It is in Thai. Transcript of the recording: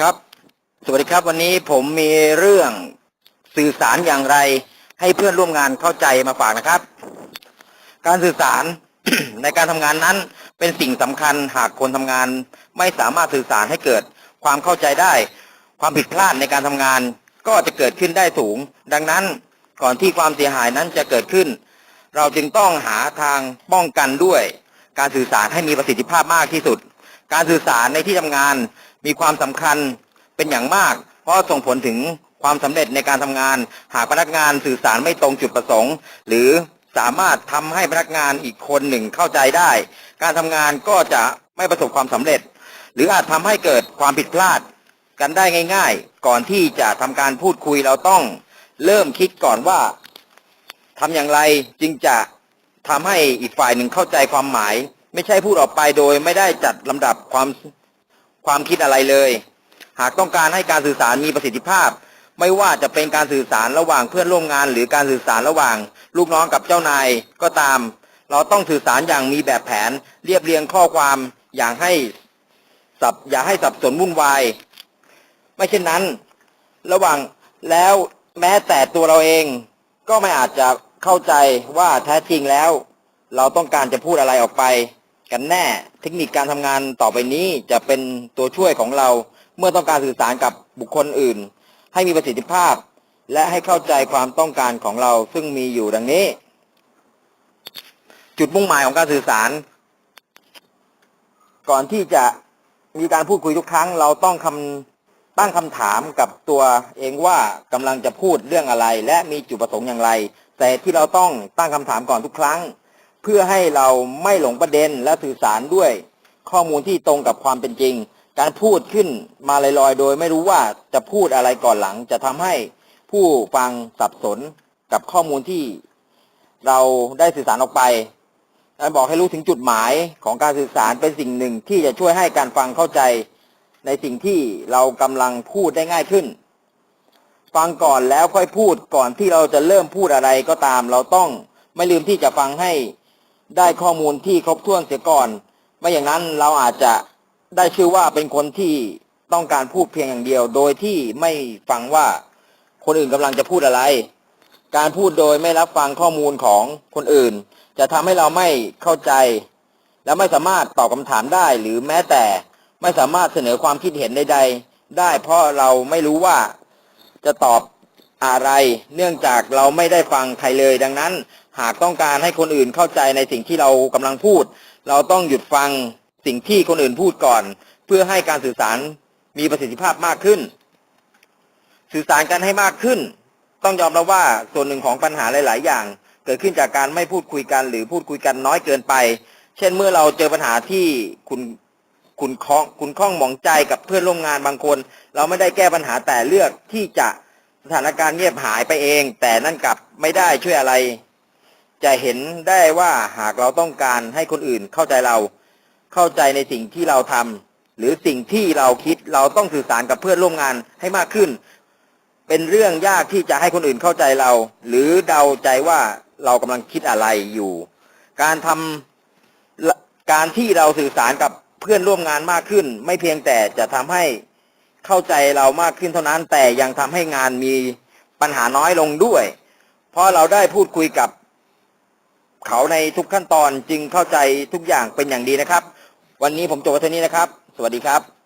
ครับ สวัสดีครับวันนี้ผมมีเรื่องสื่อสารอย่างไร ให้เพื่อนร่วมงานเข้าใจมาฝากนะครับ การสื่อสาร ในการทำงานนั้นเป็นสิ่งสำคัญหากคนทำงาน ไม่สามารถสื่อสารให้เกิดความเข้าใจได้ ความผิดพลาดในการทำงาน ก็จะเกิดขึ้นได้สูง ดังนั้นก่อนที่ความเสียหายนั้นจะเกิดขึ้น เราจึงต้องหาทางป้องกันด้วย การสื่อสารให้มีประสิทธิภาพมากที่สุด การสื่อสารในที่ทำงาน มีความสำคัญเป็นอย่างมาก เพราะส่งผลถึงความสำเร็จในการทำงาน หากพนักงานสื่อสารไม่ตรงจุดประสงค์ หรือสามารถทำให้พนักงานอีกคนหนึ่งเข้าใจได้ การทำงานก็จะไม่ประสบความสำเร็จ หรืออาจทำให้เกิดความผิดพลาดกันได้ง่าย ๆ ก่อนที่จะทำการพูดคุยเราต้องเริ่มคิดก่อนว่าทำอย่างไรจึงจะทำให้อีกฝ่ายหนึ่งเข้าใจความหมาย ไม่ใช่พูดออกไปโดยไม่ได้จัดลำดับความ ความคิดอะไรเลย หากต้องการให้การสื่อสารมีประสิทธิภาพ ไม่ว่าจะเป็นการสื่อสารระหว่างเพื่อนร่วมงาน หรือการสื่อสารระหว่าง ลูกน้องกับเจ้านายก็ตาม เราต้องสื่อสารอย่างมีแบบแผน เรียบเรียงข้อความอย่างให้สับอย่าให้สับสนวุ่นวาย ไม่เช่นนั้น ระหว่างแล้วแม้แต่ตัวเราเอง ก็ไม่อาจจะเข้าใจว่าแท้จริงแล้ว เราต้องการจะพูดอะไรออกไป กันแน่ เทคนิคการทำงานต่อไปนี้จะเป็นตัวช่วยของเราเมื่อต้องการสื่อสารกับบุคคลอื่น ให้มีประสิทธิภาพ และให้เข้าใจความต้องการของเราซึ่งมีอยู่ดังนี้ จุดมุ่งหมายของการสื่อสาร ก่อนที่จะมีการพูดคุยทุกครั้ง เราต้องคำตั้งคำถามกับตัวเองว่ากำลังจะพูดเรื่องอะไร และมีจุดประสงค์อย่างไร แต่ที่เราต้องตั้งคำถามก่อนทุกครั้ง เพื่อให้เราไม่หลงประเด็นและสื่อสารด้วยข้อมูลที่ตรงกับความเป็นจริง การพูดขึ้นมาลอยๆ โดยไม่รู้ว่าจะพูดอะไรก่อนหลัง จะทำให้ผู้ฟังสับสนกับข้อมูลที่เราได้สื่อสารออกไปการบอกให้รู้ถึงจุดหมายของการสื่อสารเป็นสิ่งหนึ่งที่จะช่วยให้การฟังเข้าใจในสิ่งที่เรากำลังพูดได้ง่ายขึ้น ฟังก่อนแล้วค่อยพูดก่อนที่เราจะเริ่มพูดอะไรก็ตาม เราต้องไม่ลืมที่จะฟังให้ ได้ข้อมูลที่ครบถ้วนเสียก่อน ไม่อย่างนั้นเราอาจจะได้ชื่อว่าเป็นคนที่ต้องการพูดเพียงอย่างเดียว โดยที่ไม่ฟังว่าคนอื่นกำลังจะพูดอะไร การพูดโดยไม่รับฟังข้อมูลของคนอื่น จะทำให้เราไม่เข้าใจ และไม่สามารถตอบคำถามได้หรือแม้แต่ไม่สามารถเสนอความคิดเห็นใดๆ ได้เพราะเราไม่รู้ว่าจะตอบอะไร เนื่องจากเราไม่ได้ฟังใครเลยดังนั้น หากต้องการให้คนอื่นเข้าใจในสิ่งที่เรากำลังพูด เราต้องหยุดฟังสิ่งที่คนอื่นพูดก่อน เพื่อให้การสื่อสารมีประสิทธิภาพมากขึ้น สื่อสารกันให้มากขึ้น ต้องยอมรับว่าส่วนหนึ่งของปัญหาหลาย ๆ อย่าง เกิดขึ้นจากการไม่พูดคุยกัน หรือพูดคุยกันน้อยเกินไป เช่นเมื่อเราเจอปัญหาที่คุณคุณข้องคุณข้องหมองใจกับเพื่อนร่วมงานบางคน เราไม่ได้แก้ปัญหาแต่เลือกที่จะสถานการณ์เงียบหายไปเอง แต่นั่นกลับไม่ได้ช่วยอะไร จะเห็นได้ว่าหากเราต้องการให้คนอื่นเข้าใจเรา เข้าใจในสิ่งที่เราทำหรือสิ่งที่เราคิดเราต้องสื่อสารกับเพื่อนร่วมงานให้มากขึ้น เป็นเรื่องยากที่จะให้คนอื่นเข้าใจเรา หรือเดาใจว่าเรากำลังคิดอะไรอยู่ การทำการที่เราสื่อสารกับเพื่อนร่วมงานมากขึ้น ไม่เพียงแต่จะทำให้เข้าใจเรามากขึ้นเท่านั้น แต่ยังทำให้งานมีปัญหาน้อยลงด้วย เพราะเราได้พูดคุยกับ เขาในทุกขั้นตอนจึงเข้าใจทุกอย่างเป็นอย่างดีนะครับ วันนี้ผมจบไว้เท่านี้นะครับ สวัสดีครับ